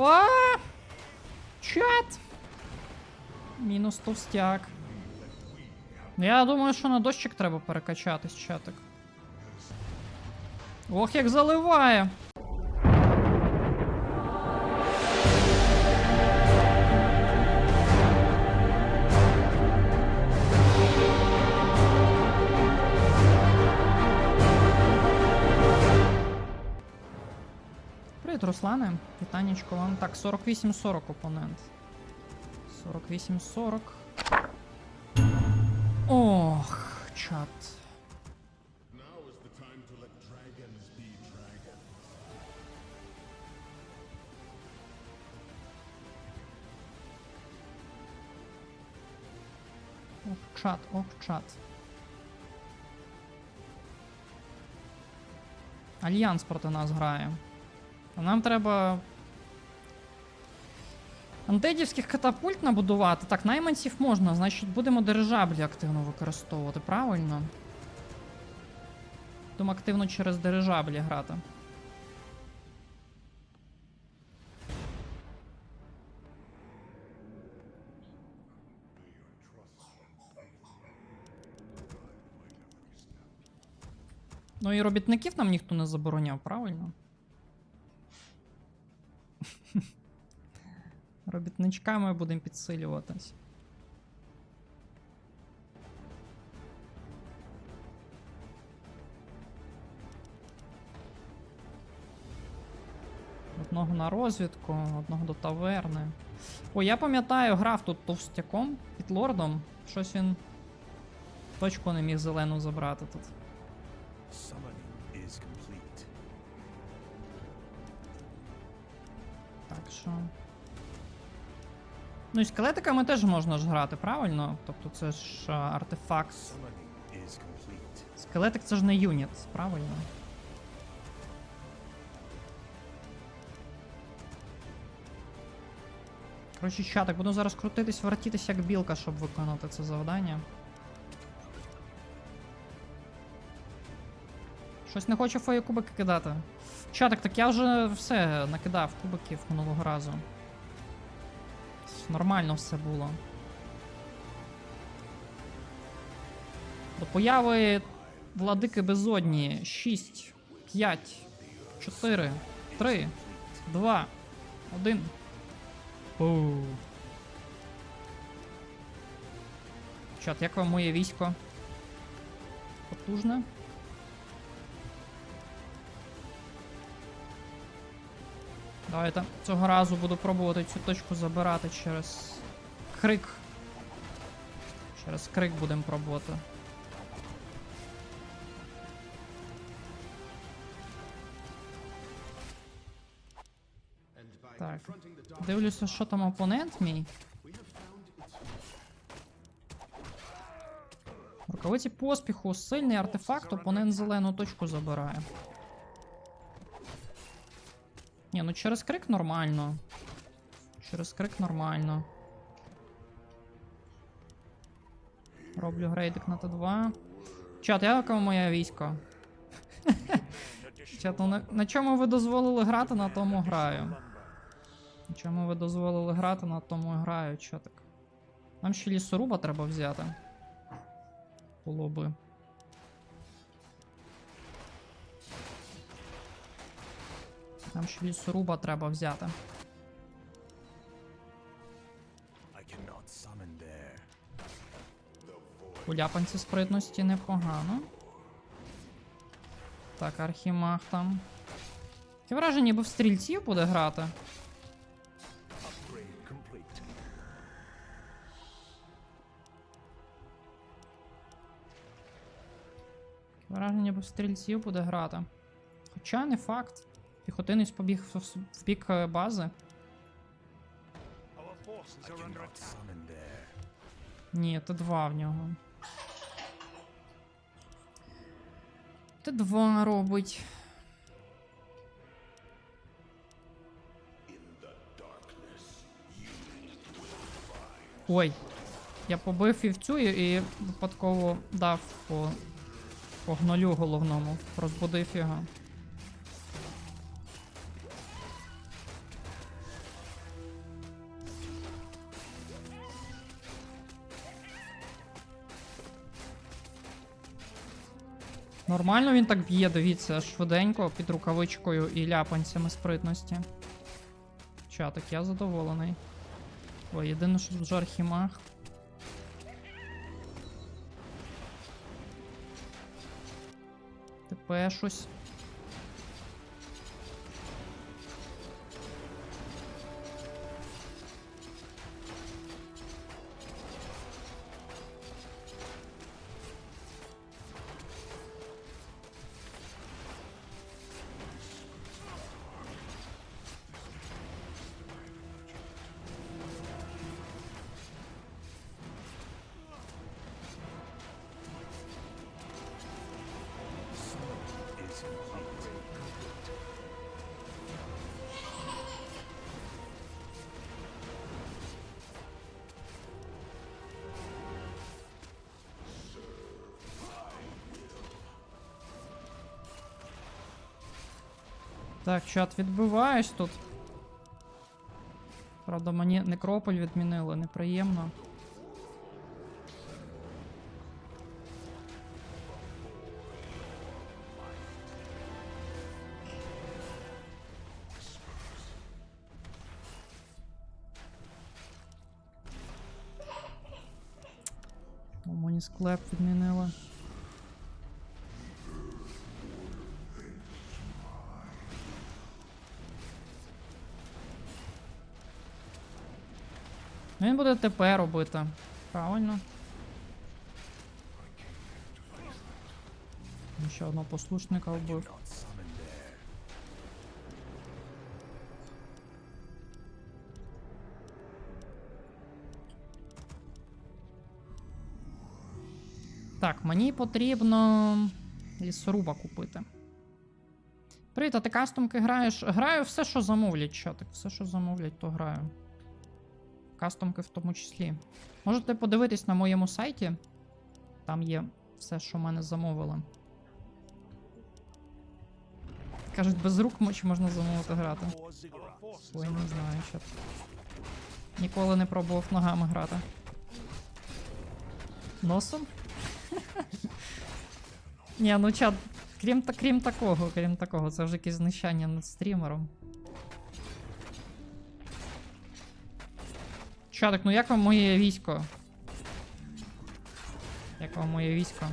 О! Чат! Мінус товстяк. Я думаю, що на дощик треба перекачатись, чатик. Ох, як заливає! Руслане. Вітанечко вам. Так, 48-40 опонент. 48-40. Ох, чат. Ох, чат, ох, чат. Альянс проти нас грає. А нам треба. Антидівських катапульт набудувати. Так, найманців можна, значить будемо дирижаблі активно використовувати, правильно? Будемо активно через дирижаблі грати. Ну і робітників нам ніхто не забороняв, правильно? Робітничками будемо підсилюватись. Одного на розвідку, одного до таверни. О, я пам'ятаю, грав тут товстяком під лордом. Щось він точку не міг зелену забрати тут. Що. Ну і скелетиками теж можна ж грати, правильно? Тобто це ж а, артефакт. Скелетик це ж не юніт, правильно? Коротше, чатик, буду зараз крутитись, вертітись як білка, щоб виконати це завдання. Щось не хочу фої кубики кидати. Чатик, так я вже все накидав кубиків минулого разу. Нормально все було. До появи владики безодні 6, 5, 4, 3, 2, 1. Пу. Чат, як вам моє військо? Потужне? Давайте цього разу буду пробувати цю точку забирати через крик. Через крик будемо пробувати. Так. Дивлюся, що там опонент мій. Рукавиці поспіху, сильний артефакт, опонент зелену точку забирає. Ні, ну через крик нормально. Через крик нормально. Роблю грейдик на Т2. Чат, яке моє військо? Чат, ну на, на чому ви дозволили грати, на тому граю. На чому ви дозволили грати, на тому граю, чатик. Нам ще лісоруба треба взяти. Було би. Нам ще лісоруба треба взяти. There. Уляпанці спритності непогано. Так, архімаг там. Таке враження, ніби в стрільців буде грати. Враження, ніби в стрільців буде грати. Хоча не факт. Піхотинець побіг в, в бік е, бази. Ні, Т2 в нього. Т2 робить. Ой. Я побив і в цю, і випадково дав по, по гнолю головному. Розбудив його. Нормально він так б'є, дивіться, швиденько під рукавичкою і ляпанцями спритності. Чатик, я задоволений. Ой, єдине, що тут же архімаг. ТП щось. Так, чат, відбиваюсь тут. Правда, мені некрополь відмінили, неприємно. Склеп відмінили. Буде ТП робити. Правильно. Ще одного послушника вбив. Так, мені потрібно лісоруба купити. Привіт, а ти кастомки граєш? Граю все, що замовлять, чатик. Все, що замовлять, то граю. Кастомки в тому числі. Можете подивитись на моєму сайті. Там є все, що в мене замовили. Кажуть, без рук чи можна замовити грати. Ой, не знаю, що. Ніколи не пробував ногами грати. Носом? Ні, ну чат, крім, крім такого, крім такого, це вже якесь знущання над стрімером. Чатик, ну як вам моє військо? Як вам моє військо?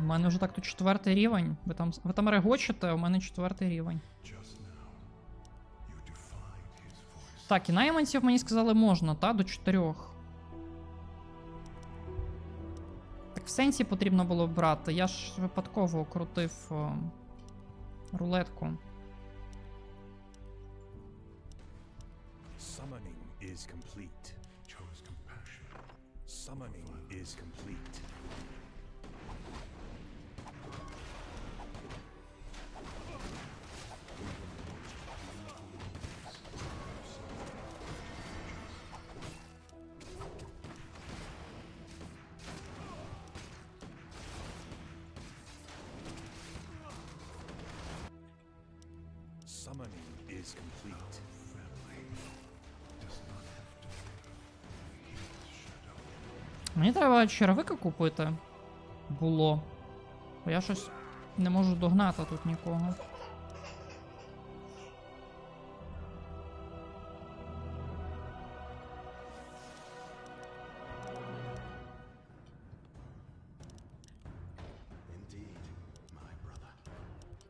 У мене вже так тут четвертий рівень. Ви там, ви там регочете, у мене четвертий рівень. Так, і найманців мені сказали можна, та? До чотирьох. Сенсі потрібно було брати. Я ж випадково крутив рулетку. Summoning is complete. Chose compassion. Summoning is complete. Summoning is complete. Мені треба червика купити. Було. Бо я щось не можу догнати тут нікого.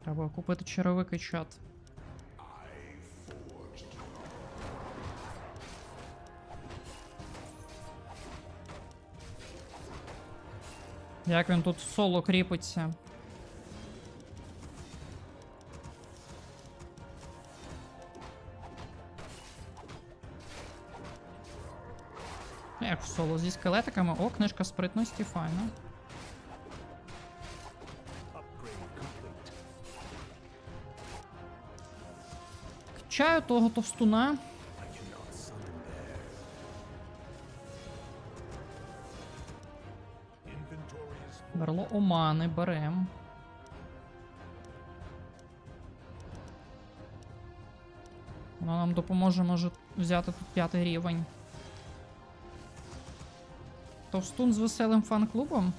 Треба купити черевики чат. Як він тут соло кріпиться. Як в соло зі скелетиками, о, книжка спритності. Upgrade. Чаю того товстуна. Верло омани берем. Воно нам допоможе, може, взяти тут п'ятий рівень. Товстун з веселим фан-клубом?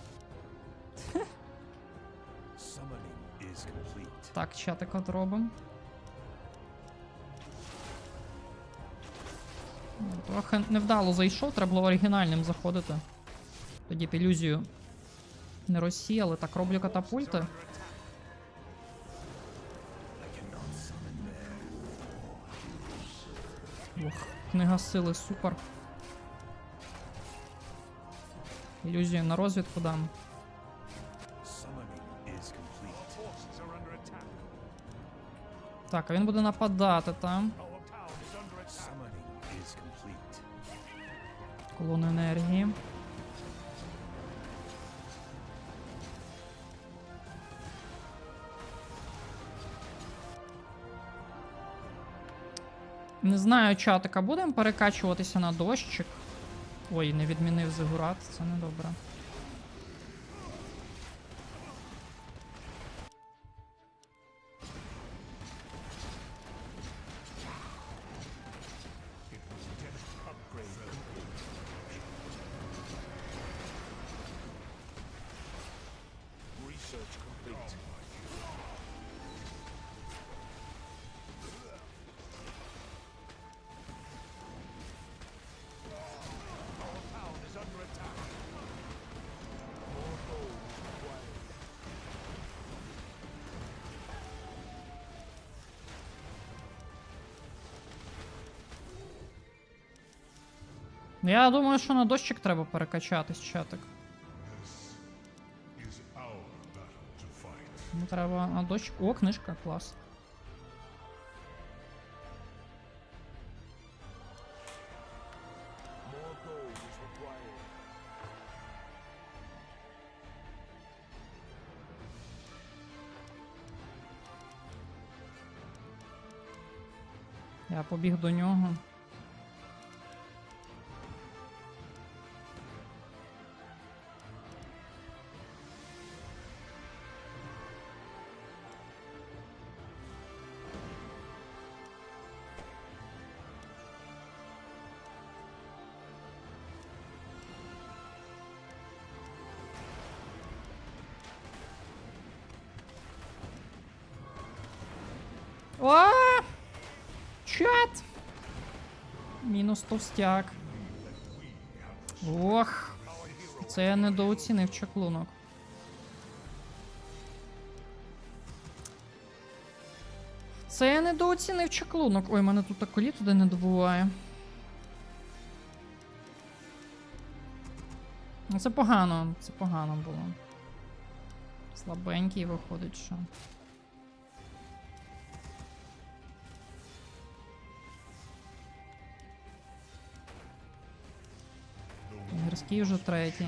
Так, чатик отробимо. Трохи невдало зайшов, треба було оригінальним заходити. Тоді б ілюзію не розсіяли. Так, роблю катапульти. Ох, книга сили, супер. Ілюзію на розвідку дам. Так, а він буде нападати там. Our town Не знаю, чатика, будемо перекачуватися на дощик. Ой, не відмінив зигурат, це недобре. Research Я думаю, що на дощик треба перекачатись, чатик. Ну, треба на дощик. О, книжка, клас. Я побіг до нього. Мінус товстяк. Ох. Це я недооцінив чаклунок. Це я недооцінив чаклунок. Ой, мене тут так колі туди не добуває. Це погано, це погано було. Слабенький виходить, що. Гірський вже третій.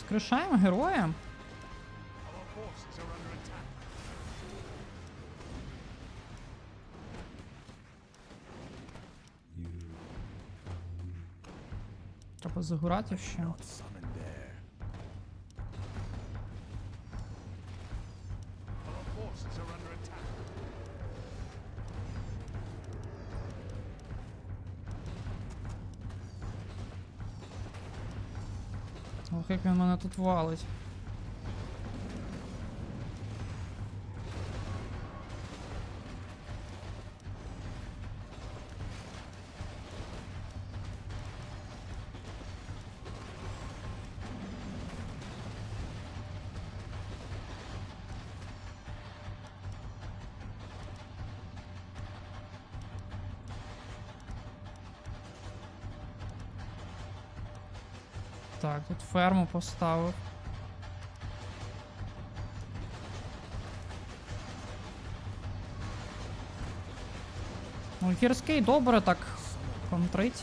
Скришаємо героя. Треба загуратів ще. Як він мене тут валить. Так, тут ферму поставив. Ну, гірський добре так контрить.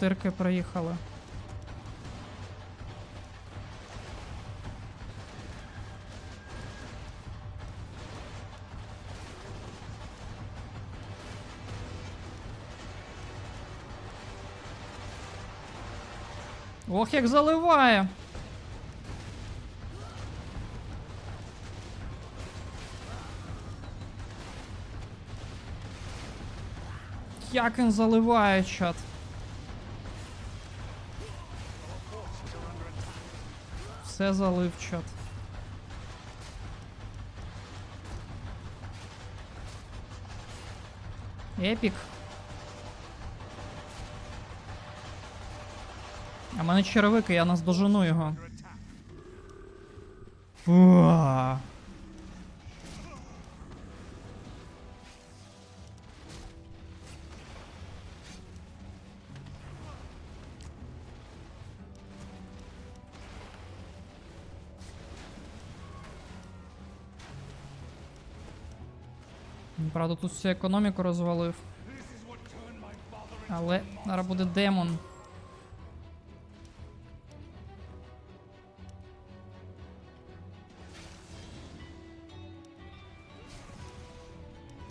Мортирки приїхали. Ох, як заливає. Як він заливає, чат. Все залив чат. Епік. А в мене черевики, я наздожену його. Уа. Правда, тут всю економіку розвалив. Але зараз буде демон.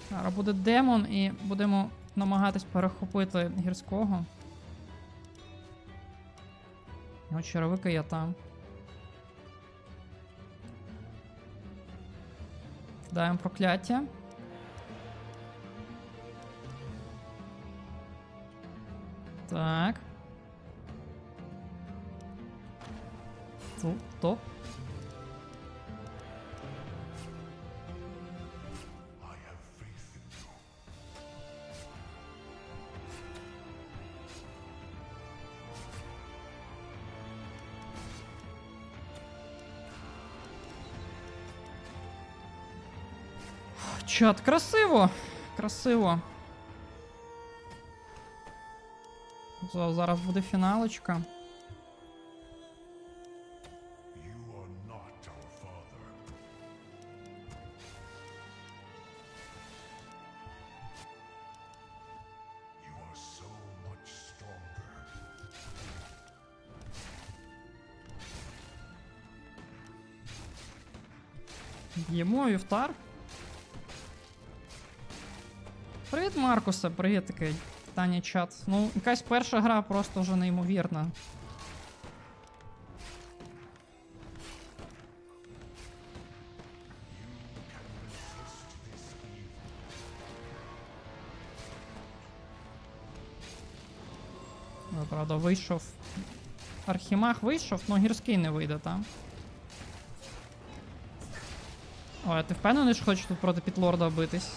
Зараз буде демон і будемо намагатись перехопити гірського. Ну, черевики я там. Даємо прокляття. Так. Топ. Чат, красиво! Красиво. Зараз буде фіналочка. Б'ємо вівтар. Привіт, Маркусе, привіт такий. Таня чат. Ну, якась перша гра просто вже неймовірна. Ну, Правда, вийшов. Архімаг вийшов, але гірський не вийде, там. Ой, а ти впевнений, що хочеш тут проти підлорда битись?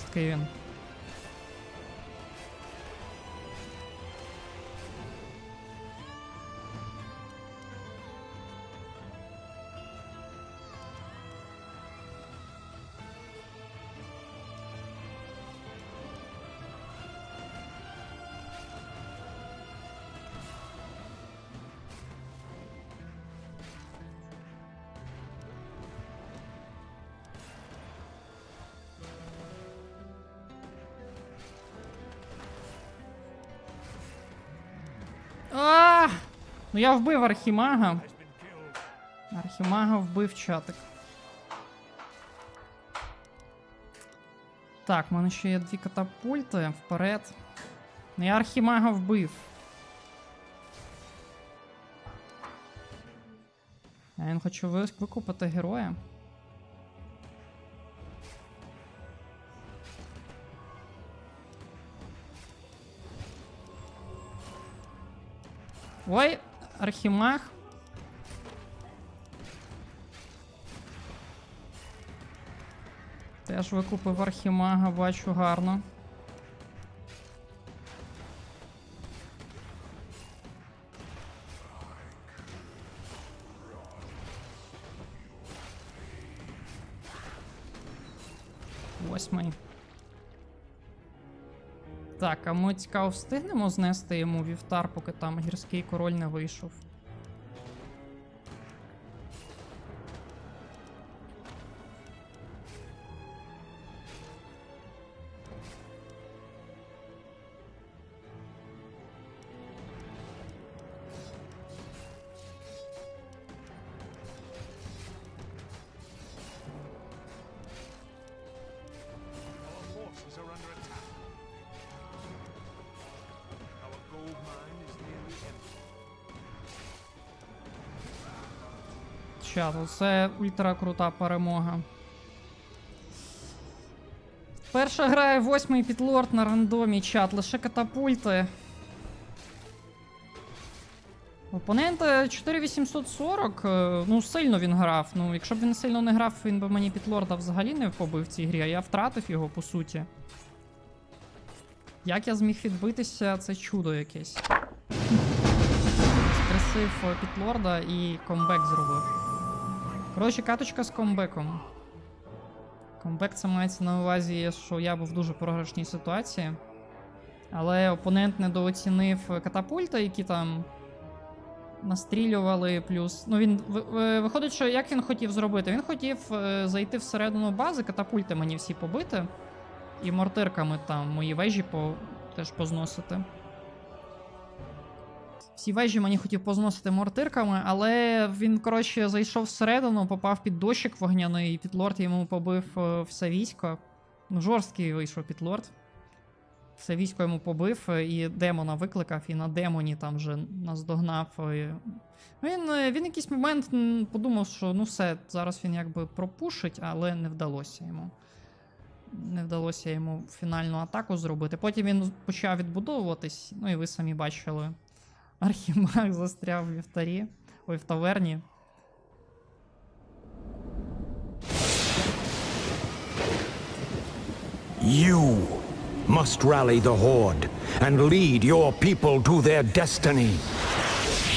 Жорсткий. Ну я вбив Архімага. Архімага вбив чатик. Так, в мене ще є дві катапульти вперед. Ну я Архімага вбив. Я не хочу викупити героя. Ой! Архімаг. Теж викупив архімага, бачу гарно. Ми цікаво встигнемо знести йому вівтар, поки там гірський король не вийшов. Чат, це ультра крута перемога. Перша грає восьмий підлорд на рандомі чат, лише катапульти. Опонента 4840, е, ну сильно він грав. Ну, якщо б він сильно не грав, він би мені підлорда взагалі не побив в цій грі, а я втратив його по суті. Як я зміг відбитися, це чудо якесь. Скресив е, підлорда і комбек зробив. Коротше, каточка з комбеком. Комбек це мається на увазі, що я був в дуже програшній ситуації. Але опонент недооцінив катапульти, які там настрілювали, плюс. Ну він ви- ви- виходить, що як він хотів зробити? Він хотів е, зайти всередину бази, катапульти мені всі побити, і мортирками там мої вежі по, теж позносити. Всі вежі мені хотів позносити мортирками, але він, коротше, зайшов всередину, попав під дощик вогняний, і підлорд йому побив е, все військо. Ну, жорсткий вийшов підлорд. Все військо йому побив, е, і демона викликав, і на демоні там вже наздогнав. е. Він, він якийсь момент подумав, що ну все, зараз він якби пропушить, але не вдалося йому. Не вдалося йому фінальну атаку зробити. Потім він почав відбудовуватись, ну і ви самі бачили. Архімаг застряв в вівтарі. Ой, в таверні. You must rally the Horde and lead your people to their destiny.